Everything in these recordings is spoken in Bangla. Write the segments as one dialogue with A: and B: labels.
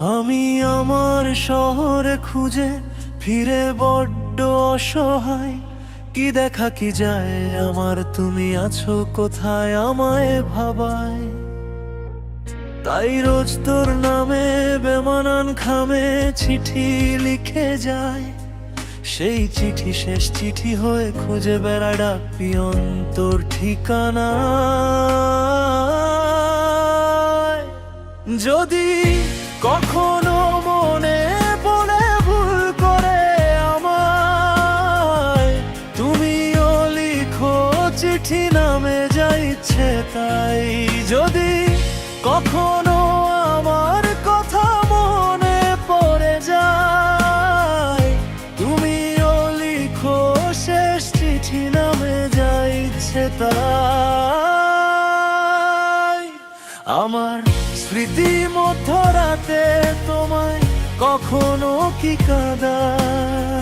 A: আমি আমার শহরে খুঁজে ফিরে বড্ড অসহায়। কি দেখা, কি যায়, আমার তুমি আছো কোথায় আমায় ভাবায়? তাই রোজ তোর নামে বেমানান খামে চিঠি লিখে যায় সেই চিঠি, শেষ চিঠি হয়ে খুঁজে বেড়া ডাক পিয়ন তোর ঠিকানা যদি চিঠি নামে যা ইচ্ছে তাই। যদি কখনো আমার কথা মনে পড়ে যায়, তুমিও লিখো শেষ চিঠি নামে যা ইচ্ছে তাই। আমার স্মৃতি মধ্যরাতে তোমায় কখনো কি কাদায়?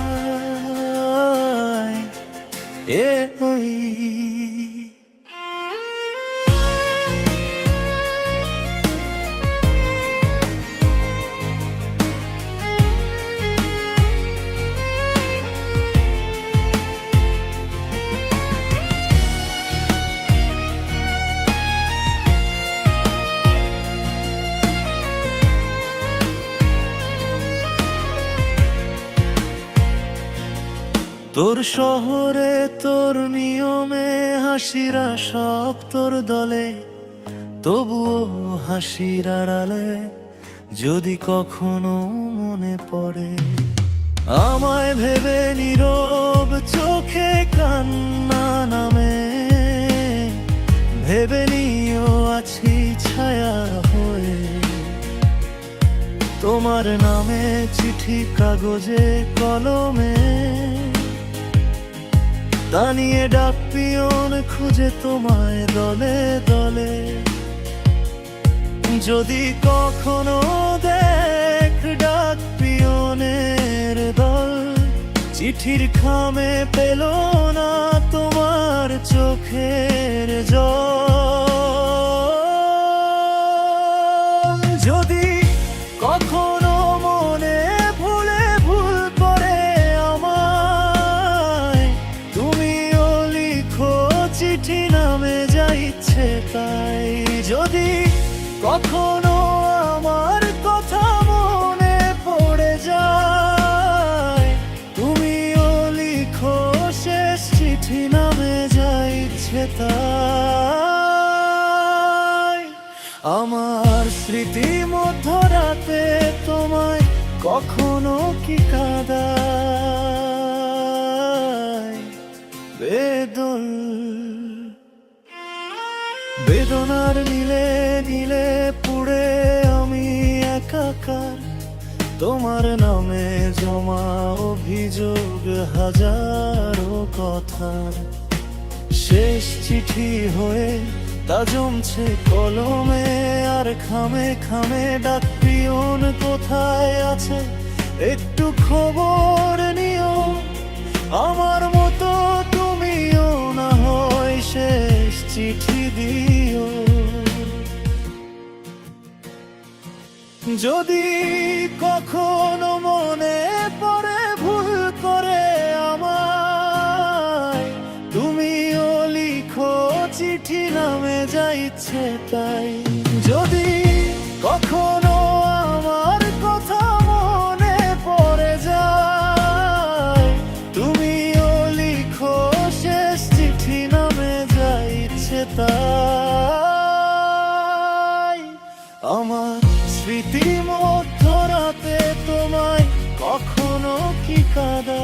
A: এ তোর শহরে তোর নিয়মে হাসিরা সব তোর দলে, তবুও হাসির আড়ালে যদি কখনো মনে পড়ে। আমায় ভেবে নীরব চোখে কান্না নামে, ভেবে নিও আছি ছায়া হয়ে। তোমার নামে চিঠি কাগজে কলমে তা নিয়ে ডাক পিয়ন খুঁজে তোমায় দলে দলে। যদি কখনো দেখ ডাক পিয়নের দল, চিঠির খামে পেল না তোমার চোখের জল। চিঠি নামে যা ইচ্ছে তাই। যদি কখনো আমার কথা মনে পড়ে যায়, তুমিও লিখো শেষ চিঠি নামে যা ইচ্ছে তাই। আমার স্মৃতি মধ্যরাতে তোমায় কখনো কি কাদায়? একাকার তোমার নামে জমা অভিযোগ, হাজারো কথার। শেষ চিঠি হয়ে তা জমছে কলমে, আর খামে খামে ডাক পিয়ন কোথায় আছে? একটু খবর নিও, আমার মতো যদি কখনো মনে পড়ে ভুল করে আমায়, তুমিও লিখো চিঠি নামে যা তাই। যদি কখনো আমার কথা মনে পড়ে যায়, তুমিও লিখো শেষ চিঠি নামে যা ইচ্ছে তাই। আমার স্মৃতি মধ্যরাতে তোমায় কখনো কি কাদা